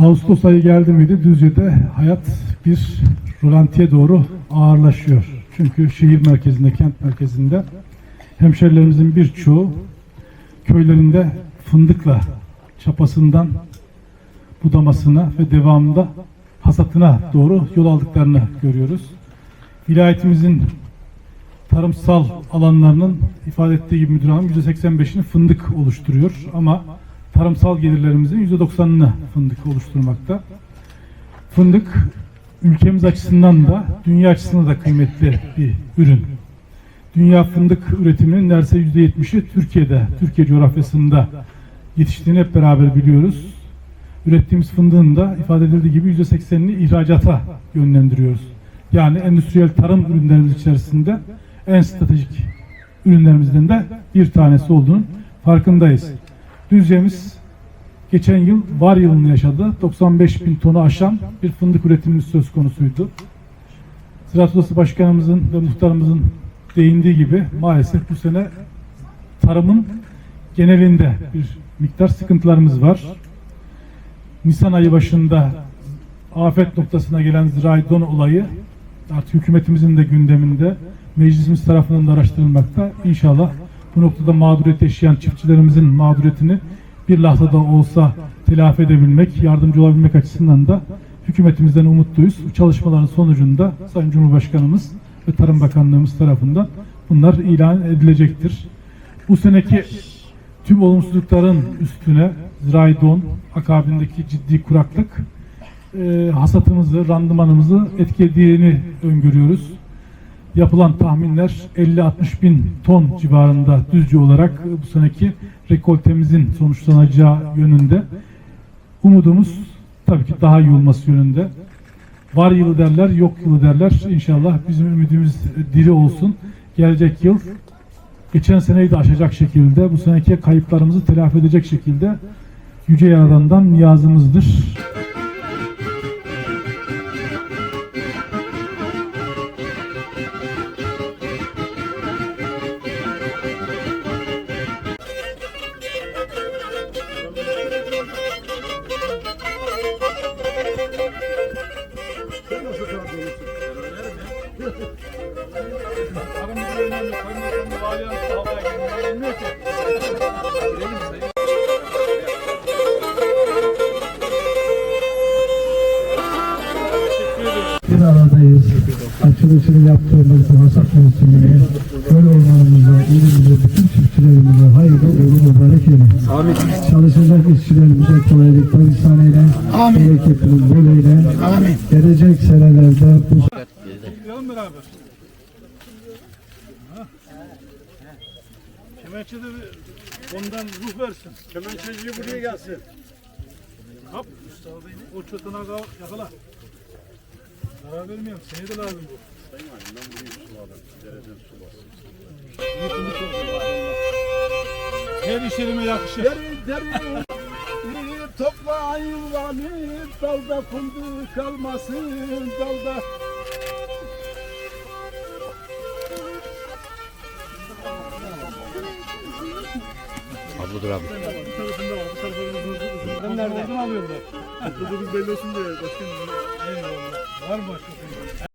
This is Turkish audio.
Ağustos ayı geldi miydi Düzce'de hayat bir rolantiye doğru ağırlaşıyor. Çünkü şehir merkezinde, kent merkezinde hemşerilerimizin birçoğu köylerinde fındıkla çapasından budamasına ve devamında hasatına doğru yol aldıklarını görüyoruz. Vilayetimizin tarımsal alanlarının ifade ettiği gibi müdür hanım %85'ini fındık oluşturuyor ama tarımsal gelirlerimizin %90'ını fındık oluşturmakta. Fındık ülkemiz açısından da dünya açısından da kıymetli bir ürün. Dünya fındık üretiminin neredeyse %70'i Türkiye'de, Türkiye coğrafyasında yetiştiğini hep beraber biliyoruz. Ürettiğimiz fındığın da ifade edildiği gibi %80'ini ihracata yönlendiriyoruz. Yani endüstriyel tarım ürünlerimiz içerisinde en stratejik ürünlerimizden de bir tanesi olduğunun farkındayız. Düzce'miz geçen yıl var yılını yaşadı. 95 bin tonu aşan bir fındık üretimimiz söz konusuydu. Ziraat Odası Başkanımızın ve muhtarımızın değindiği gibi maalesef bu sene tarımın genelinde bir miktar sıkıntılarımız var. Nisan ayı başında afet noktasına gelen zirai don olayı artık hükümetimizin de gündeminde meclisimiz tarafından da araştırılmakta. İnşallah bu noktada mağduriyet yaşayan çiftçilerimizin mağduriyetini bir lahzada olsa telafi edebilmek, yardımcı olabilmek açısından da hükümetimizden umutluyuz. Bu çalışmaların sonucunda Sayın Cumhurbaşkanımız ve Tarım Bakanlığımız tarafından bunlar ilan edilecektir. Bu seneki tüm olumsuzlukların üstüne zirai akabindeki ciddi kuraklık e, hasatımızı, randımanımızı etkilediğini öngörüyoruz. Yapılan tahminler 50-60 bin ton civarında düzce olarak bu seneki rekoltemizin sonuçlanacağı yönünde. Umudumuz tabii ki daha iyi olması yönünde. Var yılı derler, yok yılı derler. İnşallah bizim ümidimiz diri olsun. Gelecek yıl geçen seneyi de aşacak şekilde, bu seneki kayıplarımızı telafi edecek şekilde Yüce Yaradan'dan niyazımızdır. Bir aradayız. Açılışını yaptığımız bu hasat mevsimini göl ormanımıza, ilimize, bütün çiftçilerimize hayırlı uğurlu mübarek eylesin. Amin. Çalışacak işçilerimize kolaylıklar ihsan eyle. Amin. Bereketini bol eyle. Amin. Gelecek senelerde bu beraber. Kemençe de ondan ruh versin. Kemençeci buraya gelsin. Hop. O çatına kal, yakala. Zarar vermiyorum. Seni de lazım bu. Sayın Halim ben burayı suladım. Dereden su bastım. Her iş yerime yakışır. Deri deri topla hayvanı dalda fındık kalmasın dalda. Abladır abi. Bu tarafında var. Bu tarafında uzun uzun. Ben nerede? Oradan alıyorlar. Kutladığımız belli olsun diye. Başkanım. Eyvallah. Var mı başka?